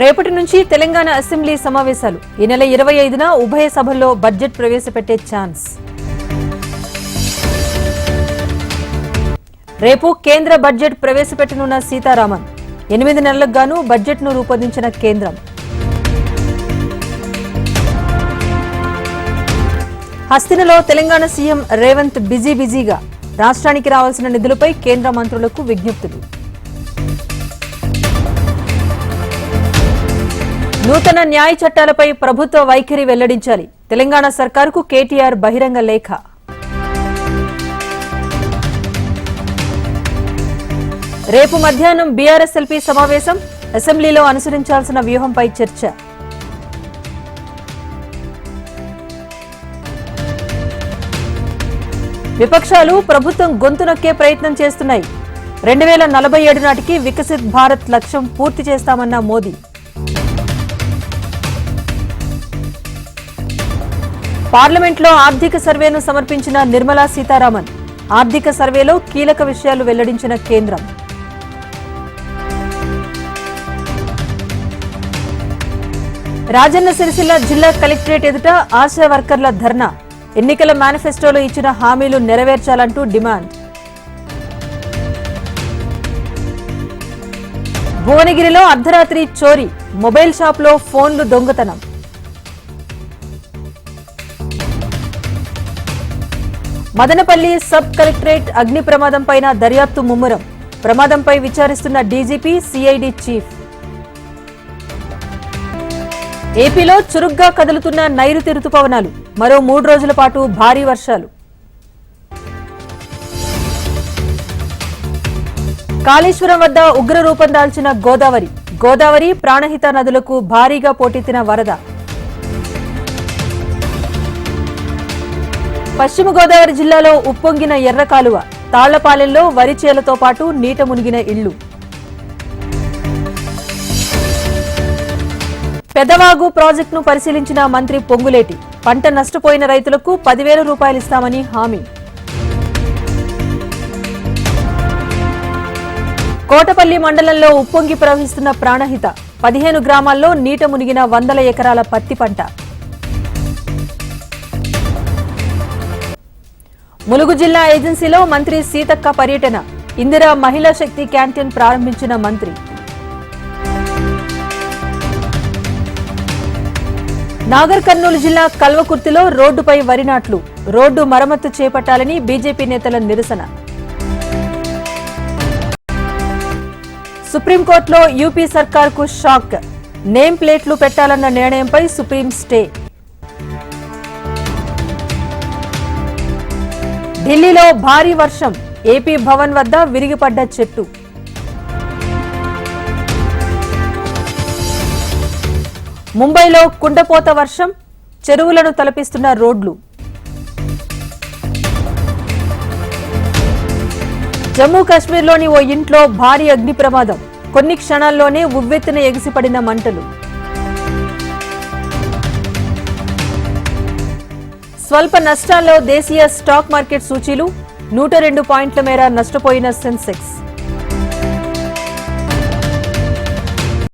రేపటి నుంచి తెలంగాణ అసెంబ్లీ సమావేశాలు. ఈ నెల ఇరవై ఐదున ఉభయ సభల్లో బడ్జెట్ ప్రవేశపెట్టే ఛాన్స్. రేపు కేంద్ర బడ్జెట్ ప్రవేశపెట్టనున్న సీతారామన్. ఎనిమిది నెలలకు గాను బడ్జెట్ను రూపొందించిన కేంద్రం. హస్తినలో తెలంగాణ సీఎం రేవంత్ బిజీ బిజీగా. రాష్ట్రానికి రావాల్సిన నిధులపై కేంద్ర మంత్రులకు విజ్ఞప్తులు. నూతన న్యాయ చట్టాలపై ప్రభుత్వ వైఖరి వెల్లడించాలి. తెలంగాణ సర్కారుకు కేటీఆర్ బహిరంగ లేఖ. రేపు మధ్యాహ్నం బీఆర్ఎస్ఎల్పీ సమావేశం. అసెంబ్లీలో అనుసరించాల్సిన వ్యూహంపై చర్చ. విపక్షాలు ప్రభుత్వం గొంతు నొక్కే ప్రయత్నం చేస్తున్నాయి. రెండు వేల నలభై ఏడు నాటికి వికసిత్ భారత్ లక్ష్యం పూర్తి చేస్తామన్న మోదీ. పార్లమెంట్లో ఆర్థిక సర్వేను సమర్పించిన నిర్మలా సీతారామన్. ఆర్థిక సర్వేలో కీలక విషయాలు వెల్లడించిన కేంద్రం. రాజన్న సిరిసిల్ల జిల్లా కలెక్టరేట్ ఎదుట ఆశా వర్కర్ల ధర్నా. ఎన్నికల మేనిఫెస్టోలో ఇచ్చిన హామీలు నెరవేర్చాలంటూ డిమాండ్. భువనగిరిలో అర్ధరాత్రి చోరీ మొబైల్ షాప్లో ఫోన్లు దొంగతనం. మదనపల్లి సబ్ కలెక్టరేట్ అగ్ని ప్రమాదంపైన దర్యాప్తు ముమ్మరం. ప్రమాదంపై విచారిస్తున్న డీజీపీ సిఐడి చీఫ్. ఏపీలో చురుగ్గా కదులుతున్న నైరుతి రుతుపవనాలు మరో మూడు రోజుల పాటు భారీ వర్షాలు. కాళేశ్వరం వద్ద ఉగ్ర రూపం దాల్చిన గోదావరి. గోదావరి ప్రాణహిత నదులకు భారీగా పోటెత్తిన వరద. పశ్చిమ గోదావరి జిల్లాలో ఉప్పొంగిన ఎర్ర కాలువ తాళ్ళపాలెంలో వరి చేలతో పాటు నీట మునిగిన ఇళ్ళు పెదవాగు ప్రాజెక్టును పరిశీలించిన మంత్రి పొంగులేటి పంట నష్టపోయిన రైతులకు పదివేల రూపాయలు ఇస్తామని హామీ. కోటపల్లి మండలంలో ఉప్పొంగి ప్రవహిస్తున్న ప్రాణహిత పదిహేను గ్రామాల్లో నీట మునిగిన వందల ఎకరాల పత్తి పంట. ములుగు జిల్లా ఏజెన్సీలో మంత్రి సీతక్క పర్యటన. ఇందిరా మహిళా శక్తి క్యాంటీన్ ప్రారంభించిన మంత్రి. నాగర్ కర్నూలు జిల్లా కల్వకుర్తిలో రోడ్డుపై వరి నాట్లు. రోడ్డు మరమ్మతు చేపట్టాలని బీజేపీ నేతల నిరసన. సుప్రీంకోర్టులో యూపీ సర్కార్కు షాక్. నేమ్ ప్లేట్లు పెట్టాలన్న నిర్ణయంపై సుప్రీం స్టే. ఢిల్లీలో భారీ వర్షం. ఏపీ భవన్ వద్ద విరిగిపడ్డ చెట్టు. ముంబైలో కుండపోత వర్షం. చెరువులను తలపిస్తున్న రోడ్లు. జమ్మూ కాశ్మీర్లోని ఓ ఇంట్లో భారీ అగ్ని ప్రమాదం కొన్ని క్షణాల్లోనే ఉవ్వెత్తున ఎగిసిపడిన మంటలు. స్వల్ప నష్టాల్లో దేశీయ స్టాక్ మార్కెట్ సూచీలు నూట రెండు పాయింట్ల మేర నష్టపోయిన సెన్సెక్స్.